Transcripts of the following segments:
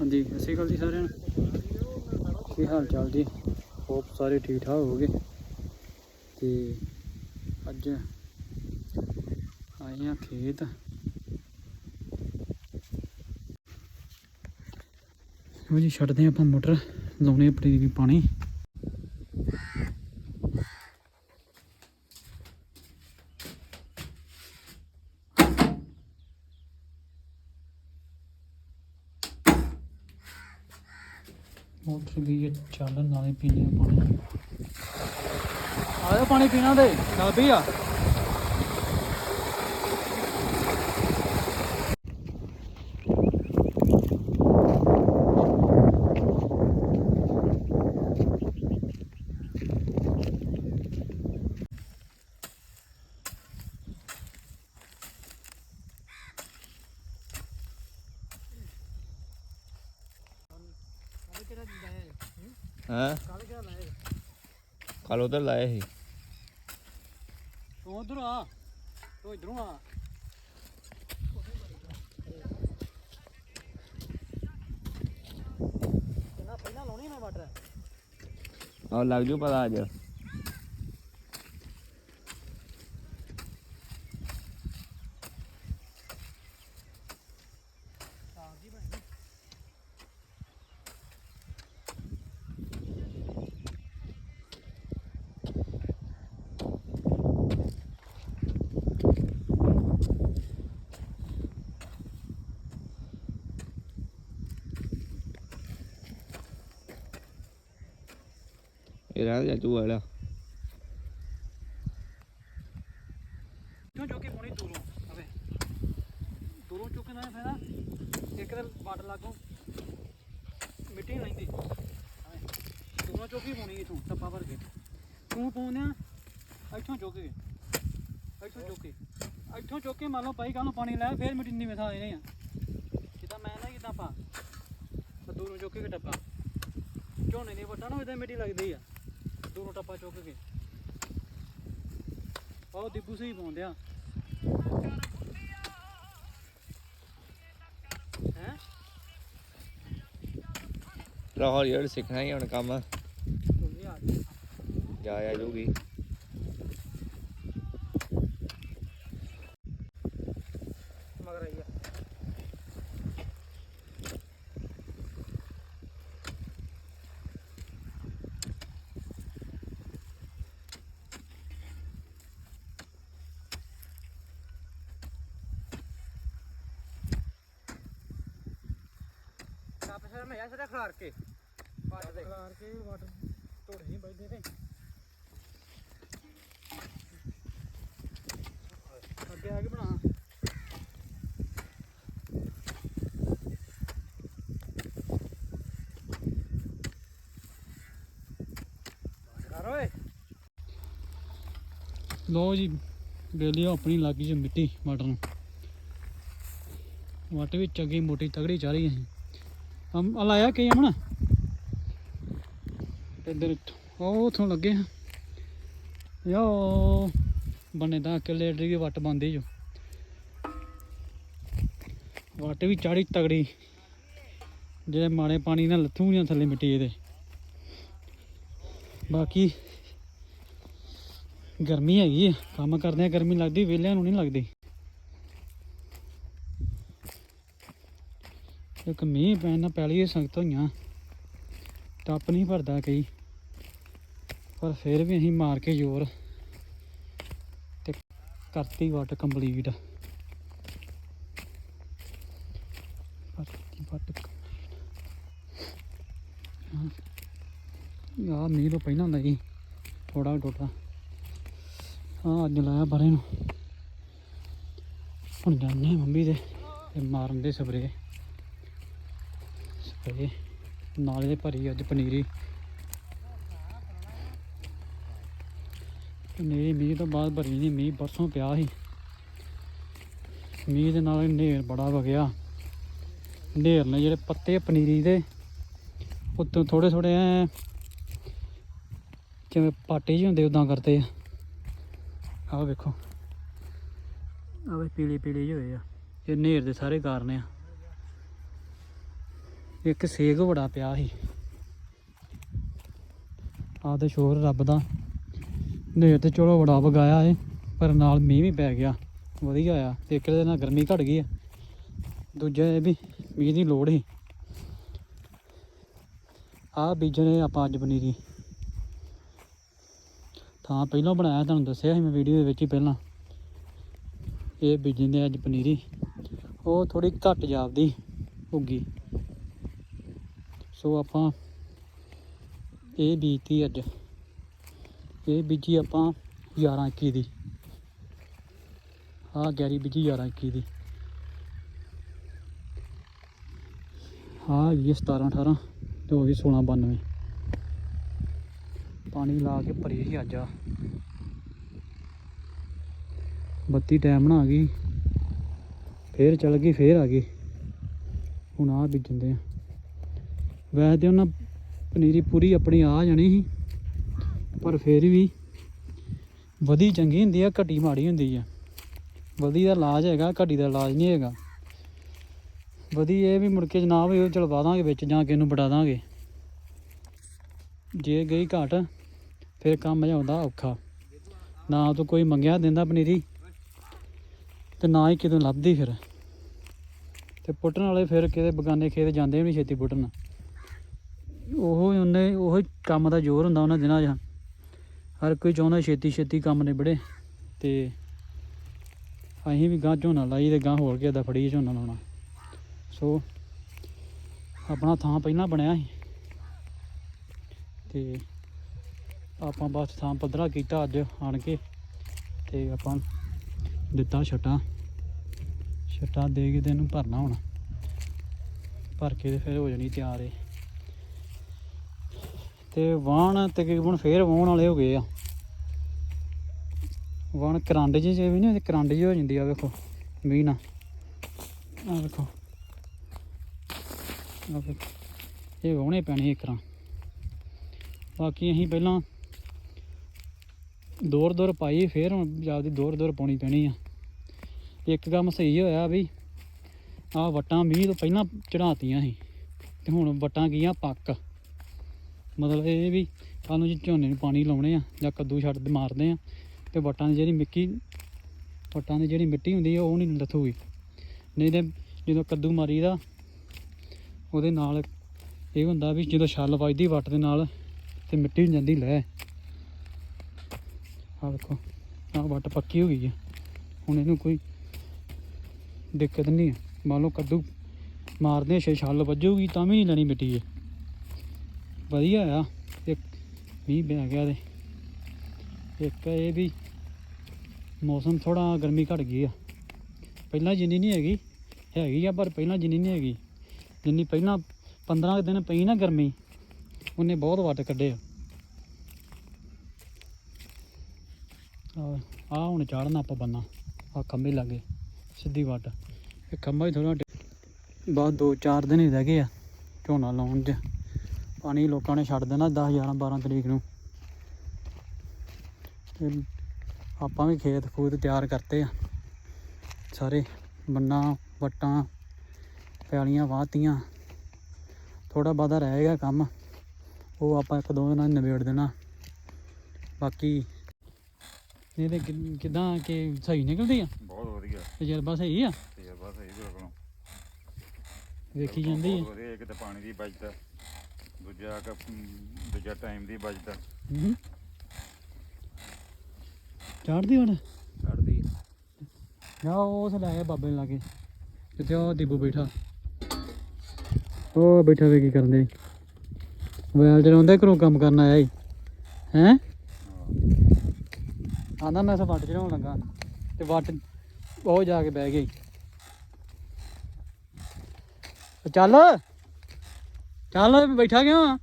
ਹਾਂਜੀ, ਸਤਿ ਸ਼੍ਰੀ ਅਕਾਲ ਜੀ ਸਾਰਿਆਂ ਨੂੰ। ਕੀ ਹਾਲ ਚਾਲ ਜੀ? ਹੋਪ ਸਾਰੇ ਠੀਕ ਠਾਕ ਹੋਗੇ ਤੇ ਅੱਜ ਆਏ ਆ ਖੇਤ। ਉਹ ਜੀ, ਛੱਡਦੇ ਆਪਾਂ ਮੋਟਰ, ਲਾਉਣੇ ਆਪਣੀ ਵੀ ਪਾਣੀ ਮੋਟਰ ਵੀ ਇਹ ਚੱਲਣ ਨਾਲੇ ਪੀਣੇ ਆ ਪਾਣੀ। ਆਇਆ ਪਾਣੀ ਪੀਣਾ ਦੇ ਚੱਲ ਆ ਹਾਂ ਕੱਲ ਕਿਹੜਾ ਲਾਏ ਕੱਲ ਉਧਰ ਲਾਇਆ ਸੀ। ਤੂੰ ਉਧਰ ਆ। ਤੂੰ ਇਧਰੋਂ ਆ। ਕਿੰਨਾ ਪਹਿਲਾਂ ਲਾਉਣੀ ਮੈਂ ਵਾਟਰ? ਆਹ ਲੱਗ ਜੂ ਪਤਾ ਅੱਜ ਸਾਂਝੀ ਬਣੀ ਇਹ ਰਹਿ ਕਿਉਂ ਚੁੱਕ ਕੇ ਪਾਉਣੀ ਦੂਰੋਂ ਅਵੇ ਦੂਰੋਂ ਚੁੱਕ ਨਾ ਫਾਇਦਾ। ਇੱਕ ਤਾਂ ਵਾਟਰ ਲਾਗੋ ਮਿੱਟੀ ਨਹੀਂ ਲੈਂਦੀ ਦੂਰੋਂ ਚੁੱਕੀ ਪਾਉਣੀ ਇਥੋਂ, ਟੱਪਾ ਭਰ ਕੇ। ਤੂੰ ਪਾਉਂਦਿਆ ਇੱਥੋਂ ਚੁੱਕ ਕੇ। ਇੱਥੋਂ ਚੁੱਕ ਕੇ। ਇੱਥੋਂ ਚੁੱਕ ਕੇ ਮੰਨ ਲਓ ਭਾਈ ਕੱਲ ਨੂੰ ਪਾਣੀ ਲੈ ਫੇਰ ਮਿੱਟੀ ਨਹੀਂ ਵਿਥਾ ਦੇਣੇ ਆ। ਜਿੱਦਾਂ ਮੈਂ ਨਾ ਕਿਦਾਂ ਪਾ ਦੂਰੋਂ ਚੁੱਕ ਕੇ ਟੱਪਾ। ਝੋਨੇ ਦੀ ਵੱਟਾਂ ਨੂੰ ਇਦਾਂ ਮਿੱਟੀ ਲੱਗਦੀ ਆ। ਦੂਰੋਂ ਟੱਪਾ ਚੁੱਕ ਕੇ। ਉਹ ਦਿਬੂ ਸਹੀ ਪਾਉਂਦੇ ਆ ਹੈ? ਰਾਹੁਲ ਯਾਰ ਸਿੱਖਣਾ ਹੀ ਹੁਣ ਕੰਮ। ਜਾ ਆ ਜੂਗੀ ਮੈਂ ਯਾਰ ਖਲਾਰ ਕੇ। ਦੇ। ਖਲਾਰ ਕੇ ਵਾਟਰ ਧੋੜੇ ਨਹੀਂ ਬੈਠਦੇ ਤੇ ਅੱਗੇ ਆ ਕੇ ਬਣਾ। ਲੋ ਜੀ ਬੇਲੀ ਆਪਣੀ ਲੱਗੀ ਜੀ ਮਿੱਟੀ ਮਟਰ ਨੂੰ। ਵਾਟ ਵੀ ਚੰਗੀ ਮੋਟੀ ਤਗੜੀ ਚਾਹ ਰਹੀ ਹੈ ਹਮ ਆ ਲਾਇਆ ਕਈ ਅਮਣਾ ਇੱਧਰ ਉਹ ਉਥੋਂ ਲੱਗੇ ਹਾਂ ਯੋ, ਬੰਨੇ ਦਾ ਕਿੱਲੇ ਦੀ ਵੱਟ ਬੰਦੀ ਜੋ। ਵੱਟ ਵੀ ਚਾੜੀ ਤਗੜੀ ਜਿਹੜੇ ਮਾੜੇ ਪਾਣੀ ਨਾਲ ਲੱਥੂਗੀਆਂ ਥੱਲੇ ਮਿੱਟੀ ਇਹਦੇ। ਬਾਕੀ ਗਰਮੀ ਹੈਗੀ ਆ, ਕੰਮ ਕਰਦੇ ਆ, ਗਰਮੀ ਲੱਗਦੀ, ਵਿਹਲਿਆਂ ਨੂੰ ਨਹੀਂ ਲੱਗਦੀ। ਇੱਕ ਮੀਂਹ ਪੈਣ ਨਾਲ ਪਹਿਲੀ ਸੰਗਤ ਹੋਈਆਂ। ਟੱਪ ਨਹੀਂ ਭਰਦਾ ਕਈ। ਪਰ ਫਿਰ ਵੀ ਅਸੀਂ ਮਾਰ ਕੇ ਜ਼ੋਰ। ਤੇ ਕਰਤੀ ਵੱਟ ਕੰਪਲੀਟ। ਕਰਤੀ ਵੱਟ ਯਾ ਮੀਂਹ ਤੋਂ ਪਹਿਲਾਂ ਹੁੰਦਾ ਜੀ ਥੋੜਾ ਟੋਟਾ। ਹਾਂ ਅੱਜ ਲਾਇਆ ਬਾਰੇ ਨੂੰ। ਹੁਣ ਜਾਂਦੇ ਮੰਮੀ ਦੇ। ਮਾਰਨ ਦੇ ਸਪਰੇ ਸਪਰੇ ਨਾਲੇ ਦੇ ਭਰੀ ਅੱਜ ਪਨੀਰੀ। ਪਨੀਰੀ ਮੀਂਹ ਤੋਂ ਬਾਅਦ ਭਰੀ ਨਹੀਂ, ਮੀਂਹ ਪਰਸੋਂ ਪਿਆ ਸੀ। ਮੀਂਹ ਦੇ ਨਾਲ ਹਨੇਰ ਬੜਾ ਵਗਿਆ। ਹਨੇਰ ਨੇ ਜਿਹੜੇ ਪੱਤੇ ਪਨੀਰੀ ਦੇ, ਉੱਤੋਂ ਥੋੜੇ ਥੋੜੇ ਐ ਜਿਵੇਂ ਪਾਟੇ ਜਿਹੇ ਹੁੰਦੇ ਉਦਾਂ ਕਰਦੇ ਆ। ਆਹ ਵੇਖੋ। ਆਹ ਵੇ ਪੀਲੇ ਪੀਲੇ ਜਿਹੇ ਹੋਏ ਆ। ਇਹ ਹਨੇਰ ਦੇ ਸਾਰੇ ਕਾਰਨ ਆ। ਇੱਕ ਸੇਗ ਬੜਾ ਪਿਆ ਸੀ। ਆਹ ਤੇ ਸ਼ੋਰ ਰੱਬ ਦਾ। ਨੇਰ ਤੇ ਚਲੋ ਬੜਾ ਵਗਾਇਆ ਏ ਪਰ ਨਾਲ ਮੀਂਹ ਵੀ ਪੈ ਗਿਆ। ਵਧੀਆ ਆ, ਤੇ ਇੱਕ ਦੇ ਨਾਲ ਗਰਮੀ ਘਟ ਗਈ ਆ। ਦੂਜਾ ਇਹ ਵੀ ਮੀਂਹ ਦੀ ਲੋੜ ਸੀ। ਆਹ ਬੀਜਣੇ ਆਪਾਂ ਅੱਜ ਪਨੀਰੀ। ਥਾਂ ਪਹਿਲਾਂ ਬਣਾਇਆ, ਤੁਹਾਨੂੰ ਦੱਸਿਆ ਸੀ ਮੈਂ ਵੀਡੀਓ ਦੇ ਵਿੱਚ ਹੀ ਪਹਿਲਾਂ। ਇਹ ਬੀਜਣ ਦੇ ਅੱਜ ਪਨੀਰੀ। ਉਹ ਥੋੜੀ ਘੱਟ ਜਾਪਦੀ, ਉੱਗੀ। ਸੋ ਆਪਾਂ ਇਹ ਬੀਜਤੀ ਅੱਜ। ਇਹ ਬੀਜੀ ਆਪਾਂ 11 21 ਦੀ। ਆਹ ਗੈਰੀ ਬੀਜੀ 11 21 ਦੀ। ਆਹ ਇਹ 17 18 ਤੇ ਹੋ ਗਈ 16 92 ਪਾਣੀ ਲਾ ਕੇ ਭਰੀ ਸੀ ਅੱਜ ਆ। ਬੱਤੀ ਟਾਈਮ ਨਾ ਆ ਗਈ। ਫੇਰ ਚੱਲ ਗਈ, ਫੇਰ ਆ ਗਈ। ਹੁਣ ਆ ਬੀਜਦੇ ਆ। ਵੈਸੇ ਤੇ ਉਹਨਾਂ ਪਨੀਰੀ ਪੂਰੀ ਆਪਣੀ ਆ ਜਾਣੀ ਸੀ, ਪਰ ਫਿਰ ਵੀ ਵਧੀ ਚੰਗੀ ਹੁੰਦੀ ਆ, ਘਟੀ ਮਾੜੀ ਹੁੰਦੀ ਆ। ਵਧੀ ਦਾ ਇਲਾਜ ਹੈਗਾ, ਘਟੀ ਦਾ ਇਲਾਜ ਨਹੀਂ ਹੈਗਾ। ਵਧੀ ਇਹ ਵੀ ਮੁੜ ਕੇ ਜਨਾਬ ਇਹ ਚਲਵਾ ਦਾਂਗੇ, ਵਿੱਚ ਜਾਂ ਕਿਸੇ ਨੂੰ ਬਟਾ ਦਾਂਗੇ। ਜੇ ਗਈ ਘਟ, ਫਿਰ ਕੰਮ ਜਾਂਦਾ ਔਖਾ। ਨਾ ਤੂੰ ਕੋਈ ਮੰਗਿਆ ਦਿੰਦਾ ਪਨੀਰੀ, ਤੇ ਨਾ ਹੀ ਕਿਤੋਂ ਲੱਭਦੀ ਫਿਰ। ਤੇ ਪੁੱਟਣ ਵਾਲੇ ਫਿਰ ਕਿਤੇ ਬਗਾਨੇ ਖੇਤ ਜਾਂਦੇ ਵੀ ਛੇਤੀ ਪੁੱਟਣ। ਉਹ ਉਹਨੇ, ਉਹ ਕੰਮ ਦਾ ਜ਼ੋਰ ਹੁੰਦਾ ਉਹਨਾਂ ਦਿਨਾਂ 'ਚ। ਹਰ ਕੋਈ ਚਾਹੁੰਦਾ ਛੇਤੀ ਛੇਤੀ ਕੰਮ ਨਿਬੜੇ ਤੇ ਅਸੀਂ ਵੀ ਗਾਂ ਝੋਨਾ ਲਾਈ ਤੇ ਗਾਂ ਹੋਰ ਕਿਸੇ ਦਾ ਫੜੀ ਝੋਨਾ ਲਾਉਣਾ। ਸੋ ਆਪਣਾ ਥਾਂ ਪਹਿਲਾਂ ਬਣਿਆ ਸੀ। ਤੇ ਆਪਾਂ ਬਸ ਥਾਂ ਪੱਧਰਾ ਕੀਤਾ ਅੱਜ ਆਣ ਕੇ ਤੇ ਆਪਾਂ ਦਿੱਤਾ ਛਟਾ। ਛਟਾ ਦੇ ਕੇ ਤੇ ਇਹਨੂੰ ਭਰਨਾ ਹੁਣ। ਭਰ ਕੇ ਤੇ ਫਿਰ ਹੋ ਜਾਣੀ ਤਿਆਰ ਏ। ਤੇ ਵਾਣ ਤਕਰੀਬਨ ਫੇਰ ਵਾਉਣ ਵਾਲੇ ਹੋ ਗਏ ਆ। ਵਾਣ ਕਰੰਡ ਜਿਹੇ ਜੇ ਵੀ ਨਹੀਂ ਕਰੰਡ ਜਿਹੀ ਹੋ ਜਾਂਦੀ ਆ, ਵੇਖੋ, ਮੀਂਹ ਨਾਲ। ਆ ਵੇਖੋ। ਆ ਵੇਖੋ, ਇਹ ਵਾਉਣੇ ਪੈਣੇ ਇੱਕ ਬਾਕੀ ਅਸੀਂ ਪਹਿਲਾਂ ਦੌਰ ਦੌਰ ਪਾਈ, ਫੇਰ ਹੁਣ ਜ਼ਿਆਦਾ ਦੌਰ ਦੌਰ ਪਾਉਣੀ ਪੈਣੀ ਆ। ਇੱਕ ਕੰਮ ਸਹੀ ਹੋਇਆ ਵੀ ਆ ਵਟਾਂ ਮੀਂਹ ਤੋਂ ਪਹਿਲਾਂ ਚੜਾਤੀਆਂ ਸੀ, ਤੇ ਹੁਣ ਵਟਾਂ ਗਈਆਂ ਪੱਕ। ਮਤਲਬ ਇਹ ਵੀ ਕੱਲ ਨੂੰ ਜੇ ਝੋਨੇ ਨੂੰ ਪਾਣੀ ਲਾਉਣੇ ਆ ਜਾਂ ਕੱਦੂ ਛੱਡ ਦੇ ਮਾਰਦੇ ਆ ਤੇ ਵਟਾਂ ਦੀ ਜਿਹੜੀ ਮਿੱਟੀ ਵਟਾਂ ਦੀ ਜਿਹੜੀ ਮਿੱਟੀ ਹੁੰਦੀ ਆ, ਉਹ ਨਹੀਂ ਲੱਥੂਗੀ ਨਹੀਂ ਤੇ ਜਦੋਂ ਕੱਦੂ ਮਾਰੀਦਾ, ਉਹਦੇ ਨਾਲ ਇਹ ਹੁੰਦਾ ਵੀ ਜਦੋਂ ਛੱਲ ਵੱਜਦੀ ਵੱਟ ਦੇ ਨਾਲ ਤੇ ਮਿੱਟੀ ਹੋ ਜਾਂਦੀ, ਲੈ। ਆਹ ਵੇਖੋ ਆਹ ਵੱਟ ਪੱਕੀ ਹੋ ਗਈ ਆ। ਹੁਣ ਇਹਨੂੰ ਕੋਈ ਦਿੱਕਤ ਨਹੀਂ ਹੈ ਮੰਨ ਲਓ ਕੱਦੂ ਮਾਰਦੇ ਛੇ ਛੱਲ ਵੱਜੂਗੀ ਤਾਂ ਵੀ ਨਹੀਂ ਲੈਣੀ ਮਿੱਟੀ ਇਹ। ਵਧੀਆ ਆ। ਇੱਕ ਮੀਂਹ ਬਹਿ ਗਿਆ ਤੇ ਇੱਕ ਇਹ ਵੀ ਮੌਸਮ ਥੋੜਾ ਗਰਮੀ ਘਟ ਗਈ ਆ। ਪਹਿਲਾਂ ਜਿੰਨੀ ਨਹੀਂ ਹੈਗੀ ਹੈਗੀ ਆ, ਪਰ ਪਹਿਲਾਂ ਜਿੰਨੀ ਨਹੀਂ ਹੈਗੀ। ਜਿੰਨੀ ਪਹਿਲਾਂ 15 ਕੁ ਦਿਨ ਪਈ ਨਾ ਗਰਮੀ, ਉਹਨੇ ਬਹੁਤ ਵੱਟ ਕੱਢੇ ਆ। ਆ ਹੁਣ ਚਾੜਨਾ ਆਪਾਂ ਬੰਨਾ। ਆ ਖੰਭੇ ਲਾਗੇ, ਸਿੱਧੀ ਵੱਟ। ਇਹ ਖੰਭਾ ਹੀ ਥੋੜਾ ਬਾਅਦ ਦੋ ਚਾਰ ਦਿਨ ਹੀ ਰਹਿ ਗਏ ਆ ਝੋਨਾ ਲਾਉਣ 'ਚ। ਪਾਣੀ ਲੋਕਾਂ ਨੇ ਛੱਡ ਦੇਣਾ 10 11 12 ਤਰੀਕ ਨੂੰ। ਤੇ ਆਪਾਂ ਵੀ ਖੇਤ ਖੂਤ ਤਿਆਰ ਕਰਤੇ ਆ। ਸਾਰੇ ਬੰਨਾ ਵਟਾਂ ਪੈਲੀਆਂ ਵਾਹਤੀਆਂ। ਥੋੜਾ ਬਹੁਤਾ ਰਹਿ ਗਿਆ ਕੰਮ। ਉਹ ਆਪਾਂ ਇੱਕ ਦੋ ਦਿਨਾਂ ਨਿਬੇੜ ਦੇਣਾ। ਬਾਕੀ ਇਹ ਤੇ ਕਿੱਦਾਂ ਕਿ ਸਹੀ ਨਿਕਲਦੀ ਆ? ਬਹੁਤ ਵਧੀਆ। ਤਜਰਬਾ ਸਹੀ ਆ? ਤਜਰਬਾ ਸਹੀ ਬਿਲਕੁਲ। ਵੇਖੀ ਜਾਂਦੀ ਆ। ਵਧੀਆ ਇੱਕ ਤਾਂ ਪਾਣੀ ਦੀ ਬਚਤ। ਦੂਜਾ ਕਿ ਦੂਜਾ ਟਾਈਮ ਦੀ ਬਚਤ ਹੂੰ ਚੜਦੀ ਹੁਣ? ਛੱਡਦੀ ਜਾ ਉਸ ਲੈ ਆ ਬਾਬੇ ਨੂੰ ਲਾਗੇ ਜਿੱਥੇ ਉਹ ਦੀਬੂ ਬੈਠਾ। ਉਹ ਬੈਠਾ ਵੇ ਕੀ ਕਰਦੇ ਮੋਬਾਈਲ ਚਲਾਉਂਦਾ ਘਰੋਂ ਕੰਮ ਕਰਨ ਆਇਆ ਹੀ? ਹੈ। ਆਂਦਾ ਮੈਂ ਸਭ ਵੱਟ ਚੜਾਉਣ ਲੱਗਾ ਤੇ ਵੱਟ ਉਹ ਜਾ ਕੇ ਬਹਿ ਗਈ। ਉਹ ਚੱਲ। ਚੱਲ ਬੈਠਾ ਕਿਉਂ ਆ?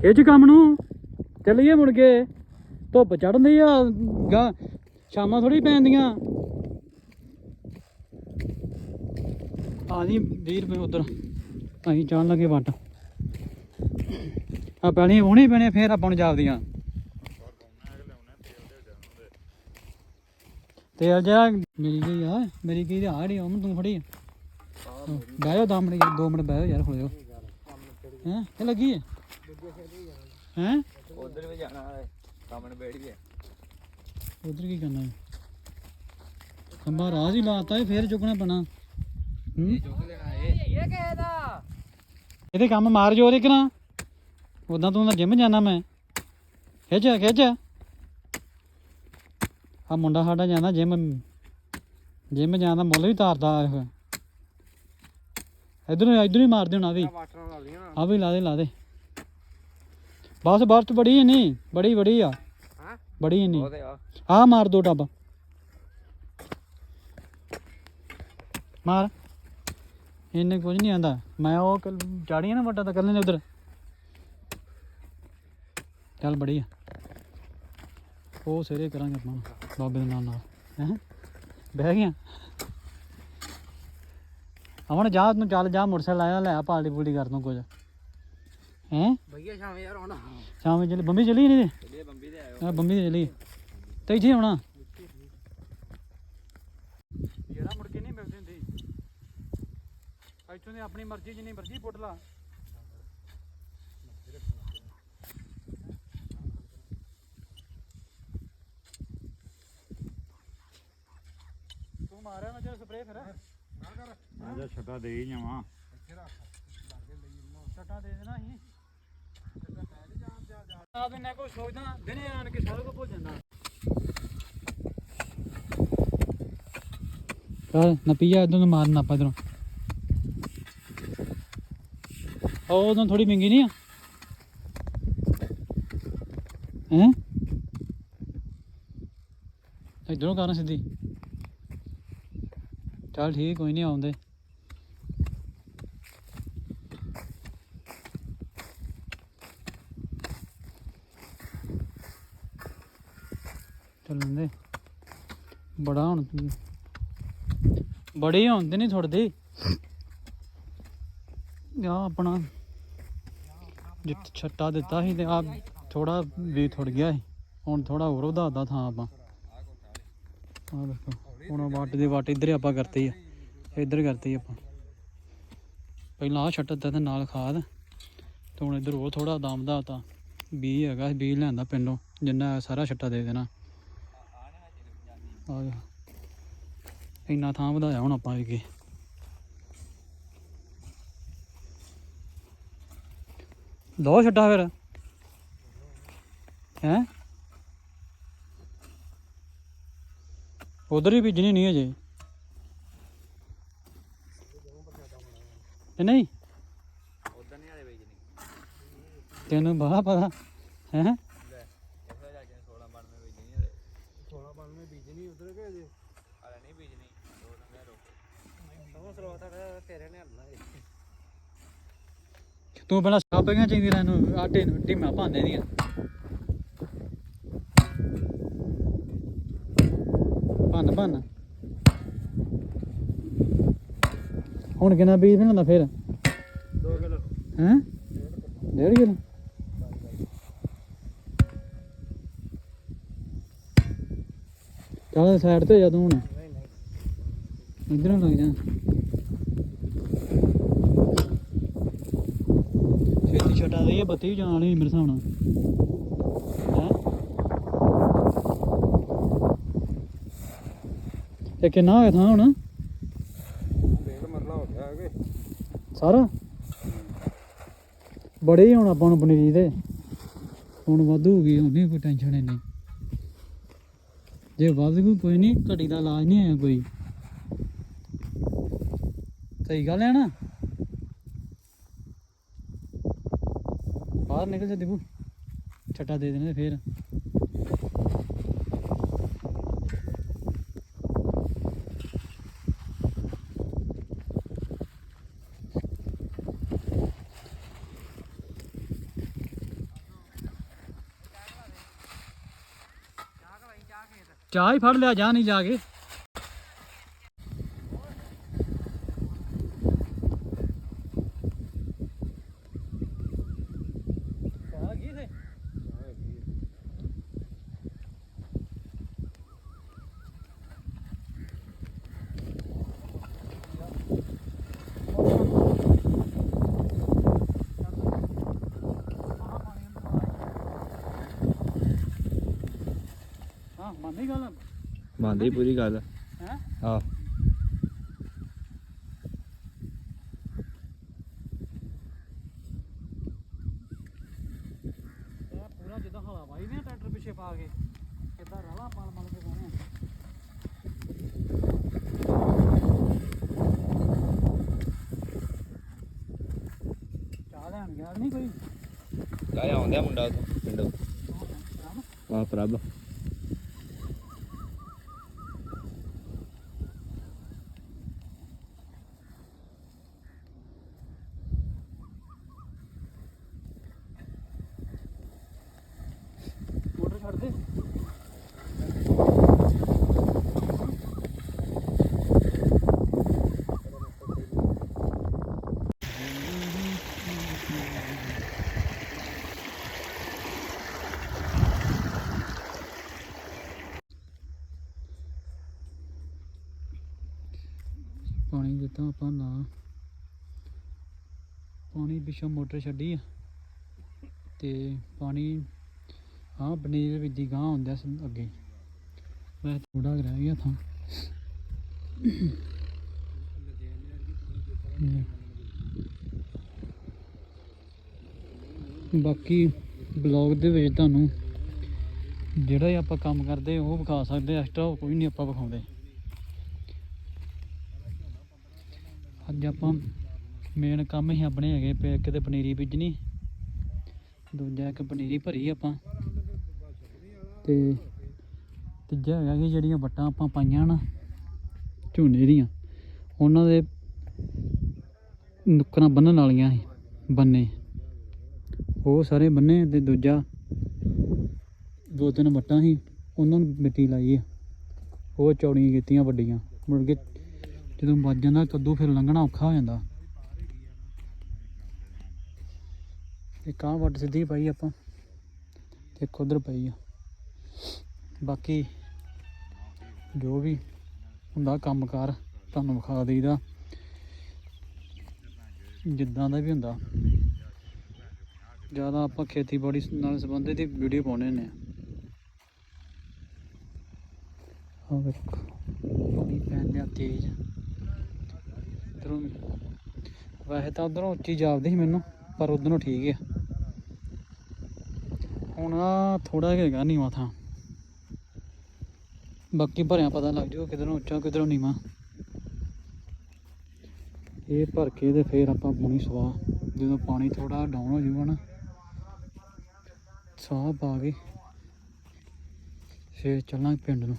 ਖਿੱਚ ਕੰਮ ਨੂੰ। ਚੱਲੀਏ ਮੁੜ ਕੇ ਧੁੱਪ ਚੜ੍ਹਦੀ ਆ, ਗਾ, ਸ਼ਾਮਾਂ ਥੋੜੀ ਪੈਂਦੀਆਂ। ਆ ਜੀ 20 ਰੁਪਏ ਉਧਰ। ਅਸੀਂ ਜਾਣ ਲੱਗੇ ਵੱਟ। ਆ ਪੈਣੀ, ਹੋਣੀ ਪੈਣੇ, ਫੇਰ ਆਪਾਂ ਨੂੰ ਜਾਪਦੀਆਂ ਤੇਲ ਜਿਹੜਾ ਮੇਰੀ ਗਈ ਆ ਮੇਰੀ ਗਈ ਤੇ ਆੜੀ ਉਹ ਤੂੰ ਫੜੀ। ਆ। ਬਹਿ ਜਾ 10 ਮਿੰਟ ਯਾਰ 2 ਮਿੰਟ ਬਹਿ ਜਾ ਯਾਰ ਖੜਿਓ ਹੈ? ਇਹ ਲੱਗੀ ਹੈ ਹੈ? ਉਧਰ ਵੀ ਜਾਣਾ ਹੈ ਨੂੰ ਬੈਠ ਗਿਆ। ਉਧਰ ਕੀ ਕਰਨਾ ਹੈ ਖੰਭਾ ਰਾਜ ਹੀ ਲਾਤਾ ਇਹ ਫੇਰ ਚੁੱਕਣਾ ਪੈਣਾ। ਹੂੰ? ਚੁੱਕ ਦੇਣਾ ਇਹ ਇਹ ਦਾ? ਇਹਦੇ ਕੰਮ ਮਾਰ ਜੋ ਉਹਦੇ ਕਿਨਾ। ਉਦਾਂ ਤੂੰ ਨਾ ਜਿਮ ਜਾਣਾ ਮੈਂ। ਖਿੱਚ ਖਿੱਚ। ਆ ਮੁੰਡਾ ਸਾਡਾ ਜਾਂਦਾ ਜਿਮ ਜਿਮ ਜਾਂਦਾ ਮੁੱਲ ਵੀ ਤਾਰਦਾ ਇਹ ਇਧਰੋਂ ਇਧਰੋਂ ਹੀ ਮਾਰ ਦੇਣਾ ਵੀ। ਆ। ਵੀ ਲਾ ਦੇ ਲਾ ਦੇ। ਬਸ ਬਰਤ ਬੜੀ ਨਹੀਂ ਬੜੀ ਬੜੀ ਆ। ਹਾਂ? ਬੜੀ ਨਹੀਂ ਆ। ਮਾਰ ਦੋ ਟੱਬ। ਮਾਰ। ਇਹਨੇ ਕੁਝ ਨਹੀਂ ਆਂਦਾ। ਮੈਂ ਉਹ ਕੱਲ ਚਾੜੀਆਂ ਨਾ ਵੱਟਾ ਤਾਂ ਕੱਲੇ ਨੇ ਉਧਰ। ਚੱਲ ਬੜੀ ਆ। ਉਹ ਸਿਰੇ ਕਰਾਂਗੇ ਆਪਾਂ। ਬਾਬੇ ਦੇ ਨਾਲ ਨਾਲ। ਹੈ? ਬਹਿ ਗਿਆ ਅਮਨ ਜਾ ਤੂੰ ਚੱਲ ਜਾ ਮੋਟਰਸਾਈਕਲ ਆਇਆ ਲੈ ਆ ਪਾਲਟੀ ਪੂਲਟੀ ਕਰ ਦੂੰ ਕੁਝ। ਹੈ? ਭਈਆ ਸ਼ਾਮ ਯਾਰ ਹੁਣ ਸ਼ਾਮ ਚੱਲੀ ਬੰਬੀ ਚੱਲੀ ਨਹੀਂ ਤੇ? ਚੱਲੀਏ ਬੰਬੀ ਤੇ ਆਇਓ ਬੰਬੀ ਤੇ ਚੱਲੀ ਤੇ ਇੱਥੇ ਆਉਣਾ। ਜਿਹੜਾ ਮੁੜ ਕੇ ਨਹੀਂ ਮਿਲਦੇ ਹੁੰਦੇ। ਇੱਥੋਂ ਦੀ ਆਪਣੀ ਮਰਜ਼ੀ ਜਿੰਨੀ ਮਰਜ਼ੀ ਪੁੱਟ ਲਾ। ਮਾਰਿਆ ਨਾ ਜਿਹੜਾ ਸਪਰੇਅ ਫਿਰ। ਆ ਜਾ ਛੱਟਾ ਦੇ ਹੀ ਜਾਵਾਂ ਛੱਟਾ ਦੇ ਦੇਣਾ ਅਸੀਂ। ਆ ਦਿਨ ਕੋਈ ਸੋਚਦਾ ਦਿਨੇ ਆਣ ਕੇ ਸਾਰਾ ਕੁਝ ਭੁੱਲ ਜਾਂਦਾ। ਚੱਲ ਨਪੀਆ ਇਦੋਂ ਨੂੰ ਮਾਰਨਾ ਆਪਾਂ ਇਧਰੋਂ। ਉਹ ਉਦੋਂ ਥੋੜੀ ਮਹਿੰਗੀ ਨਹੀਂ ਆ? ਹੈ? ਇਧਰੋਂ ਕਰਨਾ ਸਿੱਧੀ। ਚੱਲ ਠੀਕ, ਕੋਈ ਨਹੀਂ ਆਉਂਦੇ। ਚੱਲਣ ਦੇ ਬੜਾ ਹੁਣ ਤੂੰ। ਬੜੇ ਹੁੰਦੇ ਨਹੀਂ ਥੋੜਦੇ ਆ ਆਪਣਾ ਜਿੱਤ ਛੱਟਾ ਦਿੱਤਾ ਸੀ ਤੇ ਆ ਥੋੜਾ ਵੀ ਥੁੜ ਗਿਆ ਸੀ। ਹੁਣ ਥੋੜਾ ਹੋਰ ਵਧਾਦਾ ਥਾਂ ਆਪਾਂ। ਆ ਦੇਖੋ। ਹੁਣ ਵਾਟ ਦੇ ਵਾਟ ਇੱਧਰ ਹੀ ਆਪਾਂ ਕਰਤੀ ਆ। ਇੱਧਰ ਕਰਤੀ ਆਪਾਂ। ਪਹਿਲਾਂ ਆ ਛੱਟ ਦਿੱਤਾ ਤੇ ਨਾਲ ਖਾਦ। ਤੇ ਹੁਣ ਇੱਧਰ ਉਹ ਥੋੜਾ ਦਮ ਦਾ ਤਾਂ ਬੀ ਹੈਗਾ ਬੀ ਲਿਆਂਦਾ ਪਿੰਡੋਂ। ਜਿੰਨਾ ਸਾਰਾ ਛੱਟਾ ਦੇ ਦੇਣਾ। ਆ ਇੰਨਾ ਥਾਂ ਵਧਾਇਆ ਹੁਣ ਆਪਾਂ ਅੱਗੇ। ਦੋ ਛੱਟਾ ਫਿਰ। ਹੈ? ਉਧਰ ਹੀ ਬੀਜਣੀ ਨਹੀਂ ਅਜੇ। ਇਹ ਨਹੀਂ? ਉਧਰ ਨਹੀਂ ਆਲੇ ਵੇਚਣੀ ਤੈਨੂੰ ਬਾਹ ਪਤਾ। ਹੈ? ਲੈ ਉੱਥੇ ਜਾ ਕੇ 16 92 ਵੇਚਣੀ ਹਲੇ 16 92 ਬੀਜਣੀ ਉਧਰ ਕੇ ਅਜੇ ਹਲੇ ਨਹੀਂ ਵੇਚਣੀ ਦੋ ਨੰਬਰ ਰੋ ਸੋ ਸਰੋਤਾ ਤੇਰੇ ਨੇ ਹੱਲਣਾ ਤੂੰ ਪਹਿਲਾਂ ਸਾਪੀਆਂ ਚਾਹੀਦੀ ਨੂੰ ਆਟੇ ਨੂੰ ਢੀਮਾ ਭਾਂਦੇ ਦੀਆਂ। ਭੰਨ ਭੰਨ ਹੁਣ ਕਿੰਨਾ ਬੀਜ ਬਣਾਉਂਦਾ ਫਿਰ? 2 ਕਿਲੋ। ਹੈਂ? ਡੇਢ ਕਿਲੋ। ਚੱਲ ਸਾਈਡ ਤੇ ਜਾ ਤੂੰ ਹੁਣ। ਇਧਰੋਂ ਲੱਗ ਜਾ। ਛੇਤੀ ਛਟਾ ਦੇ ਬੱਤੀ ਜਾਣ ਮੇਰੇ ਹਿਸਾਬ ਨਾਲ। ਇਹ ਕਿੰਨਾ ਹੋਇਆ ਥਾਂ ਹੁਣ? ਡੇਢ ਮਰਲਾ ਹੋ ਗਿਆ ਹੈਗੇ ਸਾਰਾ? ਬੜੇ ਹੁਣ ਆਪਾਂ ਨੂੰ ਪਨੀਰੀ ਦੇ। ਹੁਣ ਵਾਧੂ ਹੋ ਗਈ ਹੁਣ ਨਹੀਂ ਕੋਈ ਟੈਨਸ਼ਨ ਨਹੀਂ। ਜੇ ਵੱਧ ਗਈ ਕੋਈ ਨਹੀਂ ਘਟੀ ਦਾ ਇਲਾਜ ਨਹੀਂ ਹੈ ਕੋਈ। ਸਹੀ ਗੱਲ ਹੈ ਨਾ? ਬਾਹਰ ਨਿਕਲ ਜਾ ਦੇਖੂ ਛੱਟਾ ਦੇ ਦੇਣੇ ਫੇਰ। ਚਾਹ ਹੀ ਫੜ ਲਿਆ ਜਾ ਨਹੀਂ ਜਾ ਕੇ ਚਾਹ ਕੀ ਸੇ ਮੰਨਦੀ ਗੱਲ ਮੰਨਦੀ ਪੂਰੀ ਗੱਲ। ਹੈ? ਇਹ ਪੂਰਾ ਜਿੱਦਾਂ ਹਵਾ ਵਾਈ ਨੇ ਟਰੈਕਟਰ ਪਿੱਛੇ ਪਾ ਕੇ। ਕਿੱਦਾਂ ਰਾਲਾ ਪਾਲ ਮਲ ਕੇ ਪਾਉਣੇ ਚਾਹ ਲੈਣ ਗਿਆ ਨਹੀਂ ਕੋਈ? ਲੈ ਆਉਂਦਾ ਮੁੰਡਾ ਉਥੋਂ ਪਿੰਡੋਂ। ਆ ਪ੍ਰਭ ਮੋਟਰ ਛੱਡ ਦੇ ਪਾਣੀ ਦਿੱਤਾ ਆਪਾਂ ਨਾ ਪਾਣੀ ਪਿੱਛੋਂ ਮੋਟਰ ਛੱਡੀ ਆ। ਤੇ ਪਾਣੀ, ਹਾਂ, ਪਨੀਰ ਵਿੱਚ ਦੀ ਗਾਂ ਹੁੰਦਾ ਅੱਗੇ। ਮੈਂ ਥੋੜਾ ਰਹਿ ਗਿਆ ਥਾਂ। ਬਾਕੀ ਬਲੌਗ ਦੇ ਵਿੱਚ ਤੁਹਾਨੂੰ ਜਿਹੜਾ ਆਪਾਂ ਕੰਮ ਕਰਦੇ, ਉਹ ਵਿਖਾ ਸਕਦੇ ਐਕਸਟਰਾ ਕੋਈ ਨਹੀਂ ਆਪਾਂ ਵਿਖਾਉਂਦੇ। ਅੱਜ ਆਪਾਂ ਮੇਨ ਕੰਮ ਹੀ ਆਪਣੇ ਹੈਗੇ ਇੱਕ ਤੇ ਪਨੀਰੀ ਬੀਜਣੀ, ਦੂਜਾ ਇੱਕ ਪਨੀਰੀ ਭਰੀ ਆਪਾਂ। ਤੇ ਤੀਜਾ ਹੈਗਾ ਕਿ ਜਿਹੜੀਆਂ ਵੱਟਾਂ ਆਪਾਂ ਪਾਈਆਂ ਨਾ, ਝੋਨੇ ਦੀਆਂ, ਉਹਨਾਂ ਦੇ ਨੁੱਕਰਾਂ ਬੰਨਣ ਵਾਲੀਆਂ ਸੀ, ਬੰਨੇ। ਉਹ ਸਾਰੇ ਬੰਨੇ ਤੇ ਦੂਜਾ ਦੋ ਤਿੰਨ ਵੱਟਾਂ ਸੀ, ਉਹਨਾਂ ਨੂੰ ਮਿੱਟੀ ਲਾਈ ਉਹ ਚੌੜੀਆਂ ਕੀਤੀਆਂ ਵੱਡੀਆਂ, ਮੁੜ ਕੇ ਜਦੋਂ ਵੱਜ ਜਾਂਦਾ ਕੱਦੂ ਫਿਰ ਲੰਘਣਾ ਔਖਾ ਹੋ ਜਾਂਦਾ। ਇੱਕ ਆਹ ਵੱਟ ਸਿੱਧੀ ਪਾਈ ਆਪਾਂ ਤੇ ਇੱਕ ਉਧਰ ਪਈ ਆ। ਬਾਕੀ ਜੋ ਵੀ ਹੁੰਦਾ ਕੰਮਕਾਰ ਤੁਹਾਨੂੰ ਵਿਖਾ ਦੇਈਦਾ। ਜਿੱਦਾਂ ਦਾ ਵੀ ਹੁੰਦਾ। ਜ਼ਿਆਦਾ ਆਪਾਂ ਖੇਤੀਬਾੜੀ ਨਾਲ ਸੰਬੰਧਿਤ ਹੀ ਵੀਡੀਓ ਪਾਉਣੇ ਨੇ ਆ। ਵੇਖੋ। ਪਾਣੀ ਪੈਣ ਡਿਆ ਤੇਜ਼। ਇੱਧਰੋਂ ਵੈਸੇ ਤਾਂ ਉਧਰੋਂ ਉੱਚੀ ਜਾਪਦੀ ਸੀ ਮੈਨੂੰ, ਪਰ ਉਧਰੋਂ ਠੀਕ ਆ। ਹੁਣ ਆ ਥੋੜਾ ਹੈਗਾ ਨੀਵਾਂ ਥਾਂ। ਬਾਕੀ ਭਰਿਆ ਪਤਾ ਲੱਗ ਜੂਗਾ ਕਿਧਰੋਂ ਉੱਚਾ ਕਿਧਰੋਂ ਨੀਵਾਂ। ਇਹ ਭਰ ਕੇ ਤੇ ਫੇਰ ਆਪਾਂ ਪਾਉਣੀ ਸਵਾਹ ਜਦੋਂ ਪਾਣੀ ਥੋੜਾ ਡਾਊਨ ਹੋ ਜਾਊਗਾ ਨਾ, ਸਾਹ ਪਾ ਕੇ ਫੇਰ ਚੱਲਾਂਗੇ ਪਿੰਡ ਨੂੰ।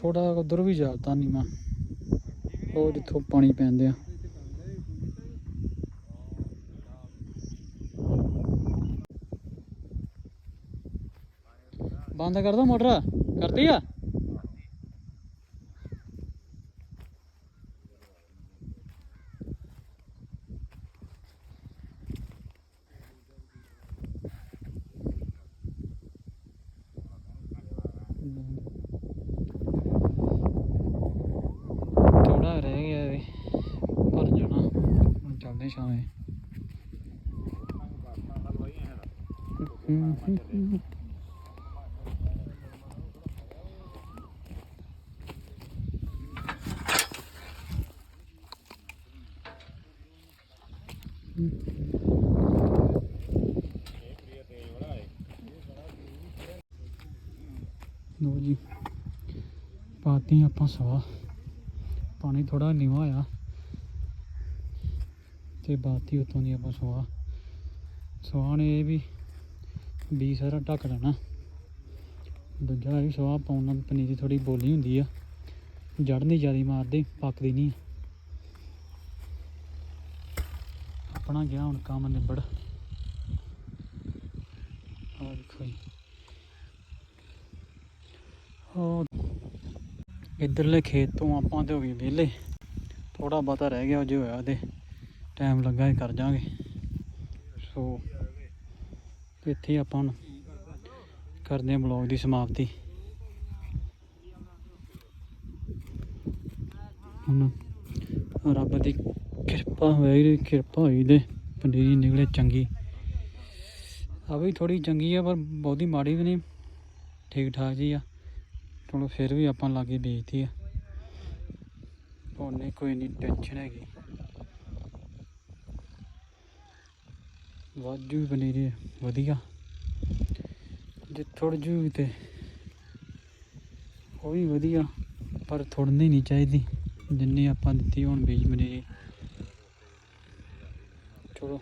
ਥੋੜਾ ਉਧਰ ਵੀ ਜਾਪਦਾ ਨਹੀਂ ਮੈਂ। ਉਹ ਜਿੱਥੋਂ ਪਾਣੀ ਪੈਂਦੇ ਆ। ਬੰਦ ਕਰ ਦੋ ਮੋਟਰ। ਕਰਦੀ ਆ ਥੋੜਾ ਰਹਿ ਗਿਆ ਵੀ ਭਰ ਜਾਣਾ ਹੁਣ ਲੋ ਜੀ ਪਾਤੀ ਆਪਾਂ ਸਵਾ। ਪਾਣੀ ਥੋੜਾ ਨੀਵਾ ਹੋਇਆ ਤੇ ਬਾਤੀ ਉਤੋਂ ਦੀ ਆਪਾਂ ਸਵਾ ਸਵਾ ਨੇ ਇਹ ਵੀ ਬੀ ਸਾਰਾ ਢੱਕ ਲੈਣਾ। ਦੂਜਾ ਇਹ ਸਵਾ ਪਾਉਣ ਨਾਲ ਪਨੀਰੀ ਥੋੜੀ ਬੋਲੀ ਹੁੰਦੀ ਆ। ਜੜ ਨਹੀਂ ਜ਼ਿਆਦਾ ਮਾਰਦੇ, ਪੱਕਦੀ ਨਹੀਂ ਆਪਣਾ ਗਿਆ ਹੁਣ ਕੰਮ ਨਿਬੜ। ਆ ਦੇਖੋ ਜੀ। ਉਹ ਇੱਧਰਲੇ ਖੇਤ ਤੋਂ ਆਪਾਂ ਤੇ ਹੋ ਗਏ ਵਿਹਲੇ। ਥੋੜਾ ਬਹੁਤਾ ਰਹਿ ਗਿਆ ਜੇ ਹੋਇਆ ਤੇ। ਟਾਈਮ ਲੱਗਾ ਹੀ ਕਰ ਜਾਾਂਗੇ ਸੋ, ਇੱਥੇ ਆਪਾਂ ਕਰਦੇ ਹਾਂ ਬਲੌਗ ਦੀ ਸਮਾਪਤੀ। ਹੁਣ ਰੱਬ ਦੀ ਕਿਰਪਾ ਹੋਈ ਕਿਰਪਾ ਹੋਈ ਦੇ ਪਨੀਰੀ ਨਿਕਲੇ ਚੰਗੀ। ਆ ਵੀ ਥੋੜੀ ਚੰਗੀ ਆ, ਪਰ ਬਹੁਤੀ ਮਾੜੀ ਵੀ ਨਹੀਂ। ਠੀਕ ਠਾਕ ਜੀ ਆ। ਚਲੋ ਫਿਰ ਵੀ ਆਪਾਂ ਲਾਗੇ ਬੀਜਤੀ ਆ। ਹੁਣ ਕੋਈ ਨਹੀਂ ਟੈਨਸ਼ਨ ਹੈਗੀ। ਵਾਜੂ ਪਨੀਰੀ ਆ, ਵਧੀਆ। ਜੇ ਥੋੜ ਜੂ ਤੇ ਉਹ ਵੀ ਵਧੀਆ ਪਰ ਥੋੜਨੀ ਨਹੀਂ ਚਾਹੀਦੀ ਜਿੰਨੀ ਆਪਾਂ ਦਿੱਤੀ ਹੁਣ ਬੀਜ ਪਨੀਰੀ ਚਲੋ।